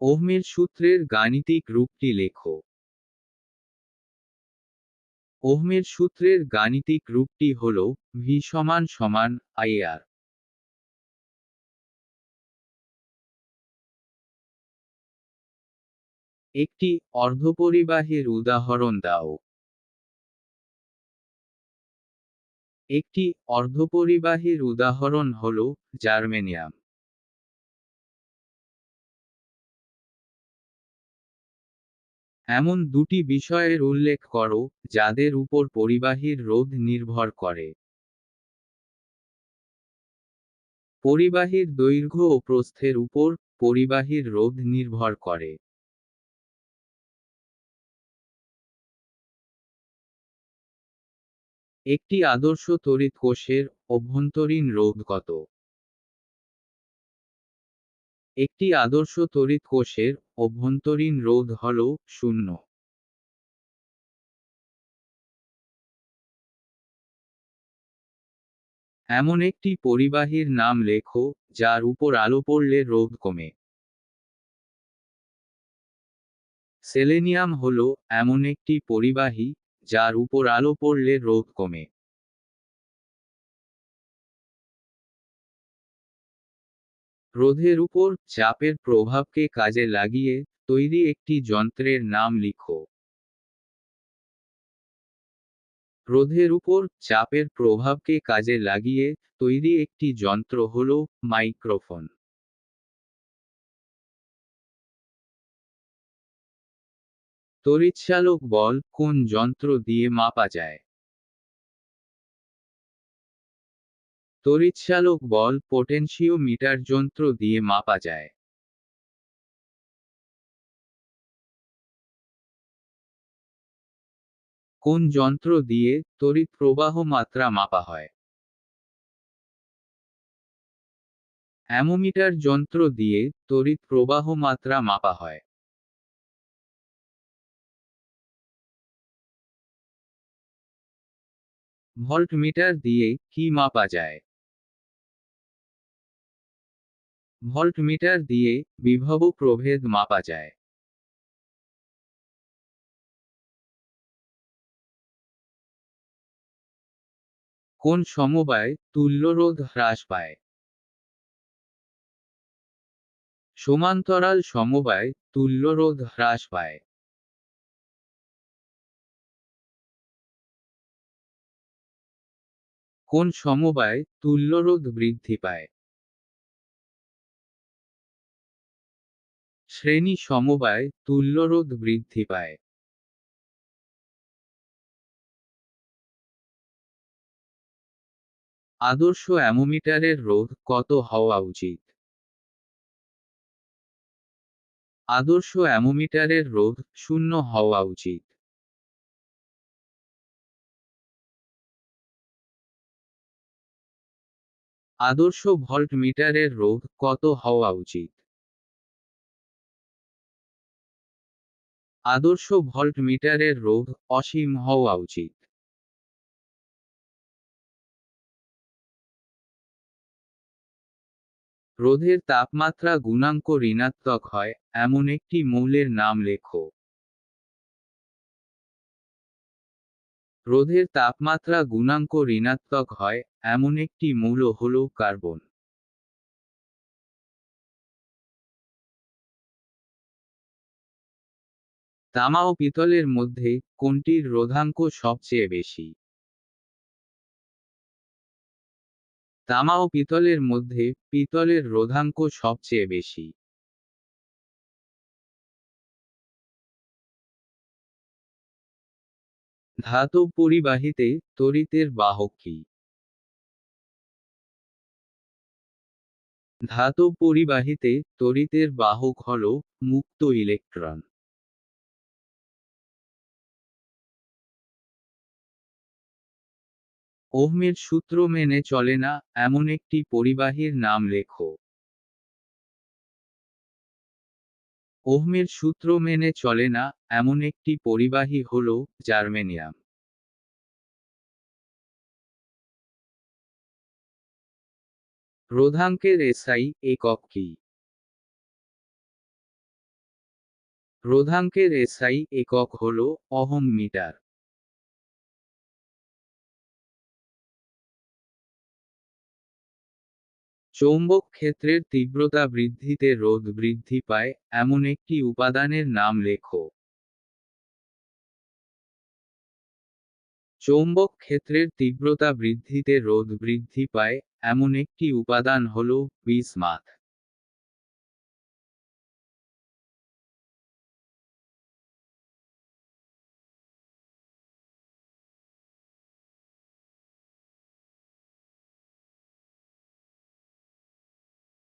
ওহমের সূত্রের গাণিতিক রূপটি লেখো। ওহমের সূত্রের গাণিতিক রূপটি হল ভি সমান সমান আই আর একটি অর্ধপরিবাহীর উদাহরণ দাও। একটি অর্ধপরিবাহীর উদাহরণ হল জার্মেনিয়াম। এমন দুটি বিষয়ের উল্লেখ করো, যাদের উপর পরিবাহীর রোধ নির্ভর করে। পরিবাহীর দৈর্ঘ্য ও প্রস্থের উপর পরিবাহীর রোধ নির্ভর করে। একটি আদর্শ তড়িৎ কোষের অভ্যন্তরীণ রোধ কত? একটি আদর্শ তড়িৎ কোষের অভ্যন্তরীণ রোধ হল শূন্য। এমন একটি পরিবাহীর নাম লেখো, যার উপর আলো পড়লে রোধ কমে। সেলেনিয়াম হল এমন একটি পরিবাহী, যার উপর আলো পড়লে রোধ কমে। রোধের উপর চাপের প্রভাবকে কাজে লাগিয়ে তৈরি একটি যন্ত্রের নাম লিখো। রোধের উপর চাপের প্রভাবকে কাজে লাগিয়ে তৈরি একটি যন্ত্র হল মাইক্রোফোন। তড়িৎচালক বল কোন যন্ত্র দিয়ে মাপা যায়? তড়িৎচালক বল পোটেনশিওমিটার যন্ত্র দিয়ে মাপা যায়। কোন যন্ত্র দিয়ে তড়িৎ প্রবাহ মাত্রা মাপা হয়? অ্যামোমিটার যন্ত্র দিয়ে তড়িৎ প্রবাহ মাত্রা মাপা হয়। ভল্টমিটার দিয়ে কি মাপা যায়? ভল্টমিটার দিয়ে বিভব প্রভেদ মাপা যায়। কোন সমবায় তুল্যরোধ হ্রাস পায়। সমান্তরাল সমবায় তুল্যরোধ হ্রাস পায়। কোন সমবায় তুল্যরোধ বৃদ্ধি পায়। শ্রেণি সমবায় তুল্যরোধ বৃদ্ধি পায়। আদর্শ অ্যামোমিটারের রোধ কত হওয়া উচিত? আদর্শ অ্যামোমিটারের রোধ শূন্য হওয়া উচিত। আদর্শ ভল্টমিটারের রোধ কত হওয়া উচিত? আদর্শ ভল্টমিটারের রোধ অসীম হওয়া উচিত। রোধের তাপমাত্রা গুণাঙ্ক ঋণাত্মক হয়, এমন একটি মৌলের নাম লেখো। রোধের তাপমাত্রা গুণাঙ্ক ঋণাত্মক হয়, এমন একটি মৌল হল কার্বন। তামা ও পিতলের মধ্যে কোনটির রোধাঙ্ক সবচেয়ে বেশি? তামা ও পিতলের মধ্যে পিতলের রোধাঙ্ক সবচেয়ে বেশি। ধাতব পরিবাহিতে তড়িতের বাহক কি? ধাতব পরিবাহিতে তড়িতের বাহক হল মুক্ত ইলেকট্রন। ওহমের সূত্র মেনে চলে না, এমন একটি পরিবাহীর নাম লেখো। ওহমের সূত্র মেনে চলে না, এমন একটি পরিবাহী হল জার্মেনিয়াম। রোধাঙ্কের এসআই একক কি? রোধাঙ্কের এসআই একক হল অহম মিটার। চৌম্বক ক্ষেত্রের তীব্রতা বৃদ্ধিতে রোধ বৃদ্ধি পায়, এমন একটি উপাদানের নাম লেখো। চৌম্বক ক্ষেত্রের তীব্রতা বৃদ্ধিতে রোধ বৃদ্ধি পায়, এমন একটি উপাদান হল বিসমাথ।